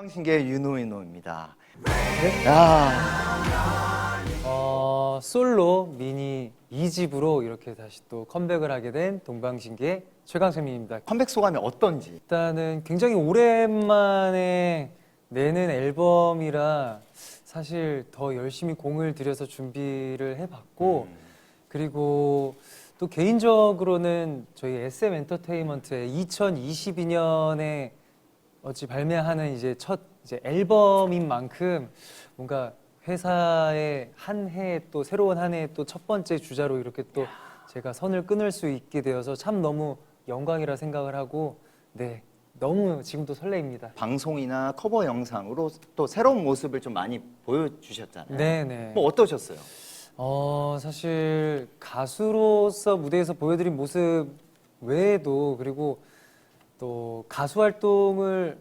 건강신계 윤호인호입니다. 야, 어, 솔로 미니 2집으로 이렇게 다시 또 컴백을 하게 된 동방신기의 최강생민입니다. 컴백 소감이 어떤지. 일단은 굉장히 오랜만에 내는 앨범이라 사실 더 열심히 공을 들여서 준비를 해봤고 그리고 또 개인적으로는 저희 SM 엔터테인먼트의 2022년에 어찌 발매하는 이제 첫 이제 앨범인 만큼 뭔가 회사의 한해또 새로운 한해또첫 번째 주자로 이렇게 또 제가 선을 끊을 수 있게 되어서 참 너무 영광이라 생각을 하고 네 너무 지금도 설레입니다. 방송이나 커버 영상으로 또 새로운 모습을 좀 많이 보여주셨잖아요. 네네. 뭐 어떠셨어요? 어, 사실 가수로서 무대에서 보여드린 모습 외에도 그리고 또 가수 활동을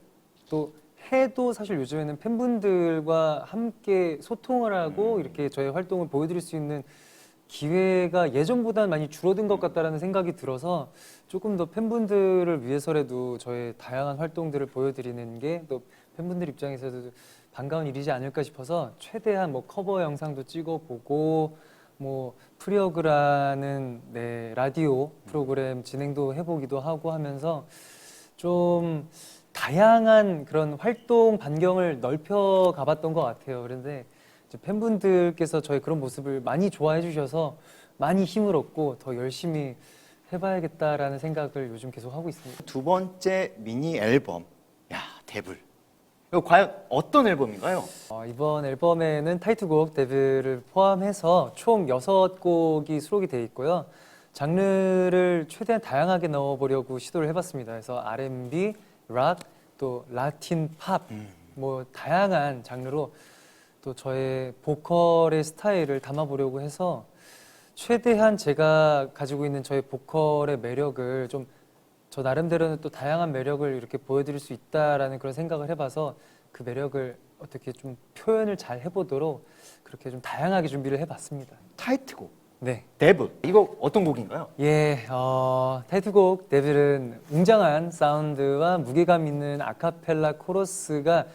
또 해도 사실 요즘에는 팬분들과 함께 소통을 하고 이렇게 저의 활동을 보여드릴 수 있는 기회가 예전보다는 많이 줄어든 것 같다라는 생각이 들어서 조금 더 팬분들을 위해서라도 저의 다양한 활동들을 보여드리는 게 또 팬분들 입장에서도 반가운 일이지 않을까 싶어서 최대한 뭐 커버 영상도 찍어보고 뭐 프리어그라는 네 라디오 프로그램 진행도 해보기도 하고 하면서 좀 다양한 그런 활동 반경을 넓혀 가봤던 것 같아요. 그런데 팬분들께서 저의 그런 모습을 많이 좋아해 주셔서 많이 힘을 얻고 더 열심히 해봐야겠다라는 생각을 요즘 계속 하고 있습니다. 두 번째 미니 앨범. 야, 데블. 이거 과연 어떤 앨범인가요? 어, 이번 앨범에는 타이틀곡 데뷔를 포함해서 총 6곡이 수록이 되어 있고요. 장르를 최대한 다양하게 넣어보려고 시도를 해봤습니다. 그래서 R&B, 락, 또 라틴 팝, 뭐 다양한 장르로 또 저의 보컬의 스타일을 담아보려고 해서 최대한 제가 가지고 있는 저의 보컬의 매력을 좀 저 나름대로는 또 다양한 매력을 이렇게 보여드릴 수 있다라는 그런 생각을 해봐서 그 매력을 어떻게 좀 표현을 잘 해보도록 그렇게 좀 다양하게 준비를 해봤습니다. 타이틀곡. 네. 데블. 이거 어떤 곡인가요? 예, 어, 타이틀곡 데뷔는 웅장한 사운드와 무게감 있는 아카펠라 코러스가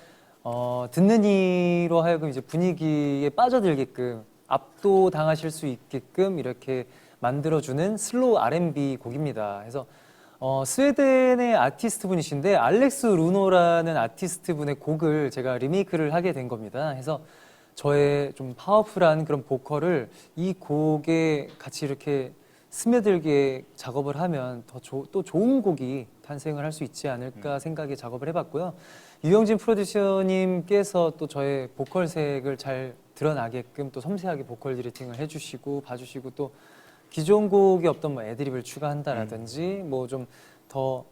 어, 듣는 이로 하여금 이제 분위기에 빠져들게끔 압도 당하실 수 있게끔 이렇게 만들어주는 슬로우 R&B 곡입니다. 그래서 어, 스웨덴의 아티스트 분이신데 알렉스 루노라는 아티스트 분의 곡을 제가 리메이크를 하게 된 겁니다. 그래서 저의 좀 파워풀한 그런 보컬을 이 곡에 같이 이렇게 스며들게 작업을 하면 더 또 좋은 곡이 탄생을 할 수 있지 않을까 생각에 작업을 해봤고요. 유영진 프로듀서님께서 또 저의 보컬색을 잘 드러나게끔 또 섬세하게 보컬 디렉팅을 해주시고 봐주시고 또 기존 곡에 없던 뭐 애드립을 추가한다라든지 뭐 좀 더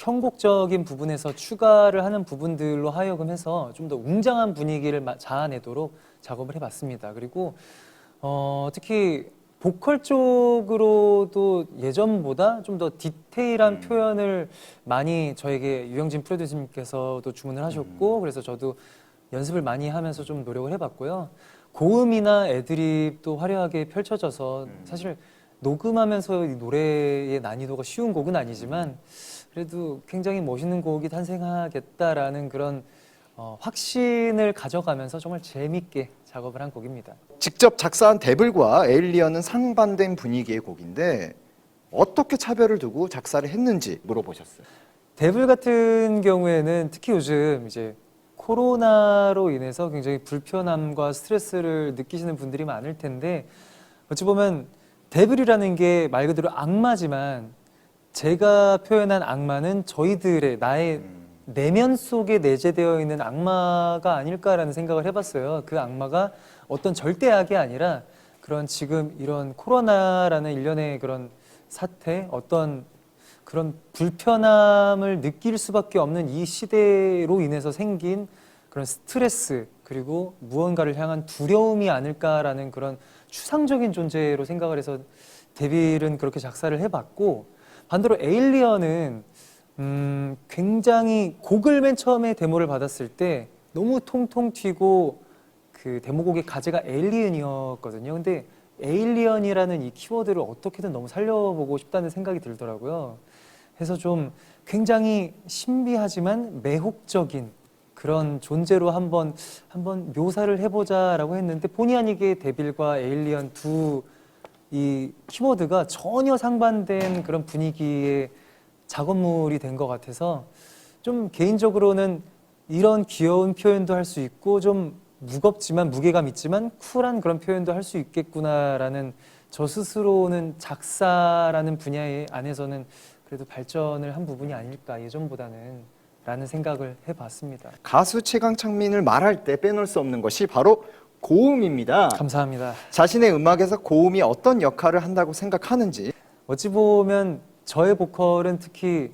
편곡적인 부분에서 추가를 하는 부분들로 하여금 해서 좀 더 웅장한 분위기를 마- 자아내도록 작업을 해봤습니다. 그리고 어, 특히 보컬 쪽으로도 예전보다 좀 더 디테일한 표현을 많이 저에게 유영진 프로듀서님께서도 주문을 하셨고 그래서 저도 연습을 많이 하면서 좀 노력을 해봤고요. 고음이나 애드립도 화려하게 펼쳐져서 사실 녹음하면서 이 노래의 난이도가 쉬운 곡은 아니지만 그래도 굉장히 멋있는 곡이 탄생하겠다라는 그런 어, 확신을 가져가면서 정말 재밌게 작업을 한 곡입니다. 직접 작사한 데블과 에일리언은 상반된 분위기의 곡인데 어떻게 차별을 두고 작사를 했는지 물어보셨어요. 데블 같은 경우에는 특히 요즘 이제 코로나로 인해서 굉장히 불편함과 스트레스를 느끼시는 분들이 많을 텐데 어찌 보면 데블이라는 게 말 그대로 악마지만 제가 표현한 악마는 저희들의 나의 내면 속에 내재되어 있는 악마가 아닐까라는 생각을 해봤어요. 그 악마가 어떤 절대악이 아니라 그런 지금 이런 코로나라는 일련의 그런 사태, 어떤 그런 불편함을 느낄 수밖에 없는 이 시대로 인해서 생긴 그런 스트레스 그리고 무언가를 향한 두려움이 아닐까라는 그런 추상적인 존재로 생각을 해서 데빌은 그렇게 작사를 해봤고 반대로 에일리언은 음, 굉장히 곡을 맨 처음에 데모를 받았을 때 너무 통통 튀고 그 데모곡의 가제가 에일리언이었거든요. 근데 에일리언이라는 이 키워드를 어떻게든 너무 살려보고 싶다는 생각이 들더라고요. 그래서 좀 굉장히 신비하지만 매혹적인 그런 존재로 한번 한번 묘사를 해보자라고 했는데 본의 아니게 데빌과 에일리언 두 이 키워드가 전혀 상반된 그런 분위기의 작업물이 된 것 같아서 좀 개인적으로는 이런 귀여운 표현도 할 수 있고 좀 무겁지만 무게감 있지만 쿨한 그런 표현도 할 수 있겠구나라는 저 스스로는 작사라는 분야의 안에서는 그래도 발전을 한 부분이 아닐까 예전보다는 라는 생각을 해봤습니다. 가수 최강 창민을 말할 때 빼놓을 수 없는 것이 바로 고음입니다. 감사합니다. 자신의 음악에서 고음이 어떤 역할을 한다고 생각하는지 어찌 보면 저의 보컬은 특히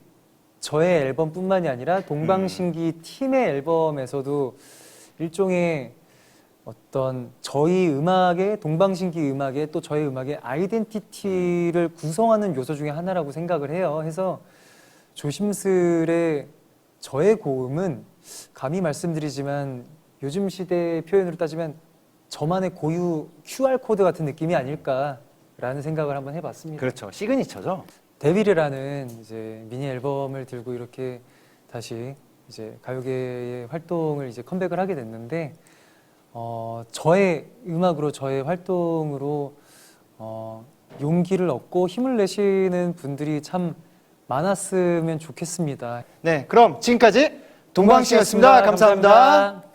저의 앨범뿐만이 아니라 동방신기 팀의 앨범에서도 일종의 어떤 저희 음악의 동방신기 음악의 또 저희 음악의 아이덴티티를 구성하는 요소 중에 하나라고 생각을 해요. 해서 조심스레 저의 고음은 감히 말씀드리지만 요즘 시대 표현으로 따지면 저만의 고유 QR 코드 같은 느낌이 아닐까라는 생각을 한번 해봤습니다. 그렇죠. 시그니처죠. 데빌이라는 이제 미니 앨범을 들고 이렇게 다시 이제 가요계의 활동을 이제 컴백을 하게 됐는데 어, 저의 음악으로 저의 활동으로 어, 용기를 얻고 힘을 내시는 분들이 참 많았으면 좋겠습니다. 네, 그럼 지금까지 동방씨였습니다 감사합니다.